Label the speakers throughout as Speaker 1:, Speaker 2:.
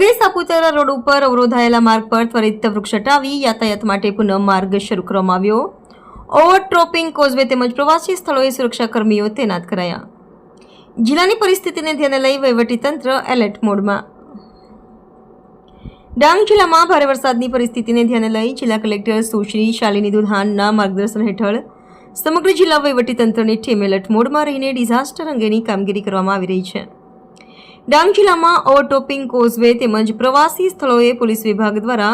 Speaker 1: Saputara road ઉપર અવરોધાયેલા માર્ગ પર ત્વરિત વૃક્ષ હટાવી યાતાયાત માટે પુનઃ માર્ગ શરૂ કરવામાં આવ્યો. ઓવરટ્રોપિંગ કોઝવે તેમજ પ્રવાસી સ્થળોએ સુરક્ષાકર્મીઓ તૈનાત કરાયા. જિલ્લાની પરિસ્થિતિને ધ્યાને લઈ વહીવટીતંત્ર એલર્ટ મોડમાં. ડાંગ જિલ્લામાં ભારે વરસાદની પરિસ્થિતિને ધ્યાને લઈ જિલ્લા કલેક્ટર સુશ્રી શાલિની દુધાનના માર્ગદર્શન હેઠળ સમગ્ર જિલ્લા વહીવટીતંત્રની ટીમ એલર્ટ મોડમાં રહીને ડિઝાસ્ટર અંગેની કામગીરી કરવામાં આવી રહી છે. ડાંગ જિલ્લામાં ઓવરટોપિંગ કોઝવે તેમજ પ્રવાસી સ્થળોએ પોલીસ વિભાગ દ્વારા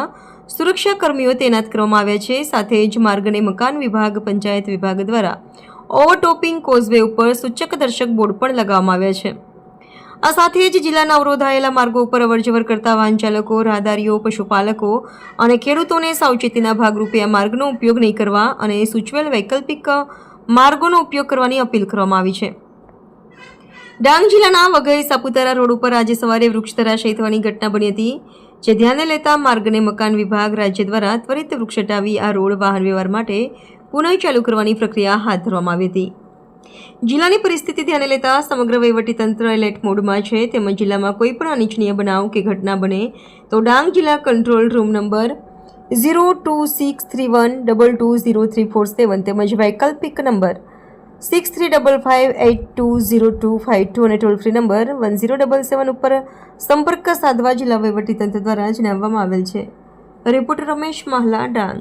Speaker 1: સુરક્ષા કર્મીઓ તૈનાત કરવામાં આવ્યા છે. સાથે જ માર્ગ અને મકાન વિભાગ, પંચાયત વિભાગ દ્વારા ઓવરટોપિંગ કોઝવે ઉપર સૂચક દર્શક બોર્ડ પણ લગાવવામાં આવ્યા છે. આ સાથે જ જિલ્લાના અવરોધાયેલા માર્ગો ઉપર અવરજવર કરતા વાહન ચાલકો, રાહદારીઓ, પશુપાલકો અને ખેડૂતોને સાવચેતીના ભાગરૂપે આ માર્ગનો ઉપયોગ નહીં કરવા અને સૂચવેલ વૈકલ્પિક માર્ગોનો ઉપયોગ કરવાની અપીલ કરવામાં આવી છે. ડાંગ જિલ્લાના વઘઈ સાપુતારા રોડ ઉપર આજે સવારે વૃક્ષ ધરાશયી થવાની ઘટના બની હતી, જે ધ્યાને લેતા માર્ગ અને મકાન વિભાગ રાજ્ય દ્વારા ત્વરિત વૃક્ષ હટાવી આ રોડ વાહન વ્યવહાર માટે પુનઃ ચાલુ કરવાની પ્રક્રિયા હાથ ધરવામાં આવી હતી. જિલ્લાની પરિસ્થિતિ ધ્યાને લેતા સમગ્ર વહીવટીતંત્ર એલર્ટ મોડમાં છે, તેમજ જિલ્લામાં કોઈ પણ અનિચ્છનીય બનાવ કે ઘટના બને તો ડાંગ જિલ્લા control room number zero two six three one double two zero three four seven તેમજ વૈકલ્પિક number six three double five eight two zero two five two અને toll free number one zero double seven ઉપર સંપર્ક સાધવા જિલ્લા વહીવટીતંત્ર દ્વારા જણાવવામાં આવેલ છે. રિપોર્ટર રમેશ માહલા ડાંગ.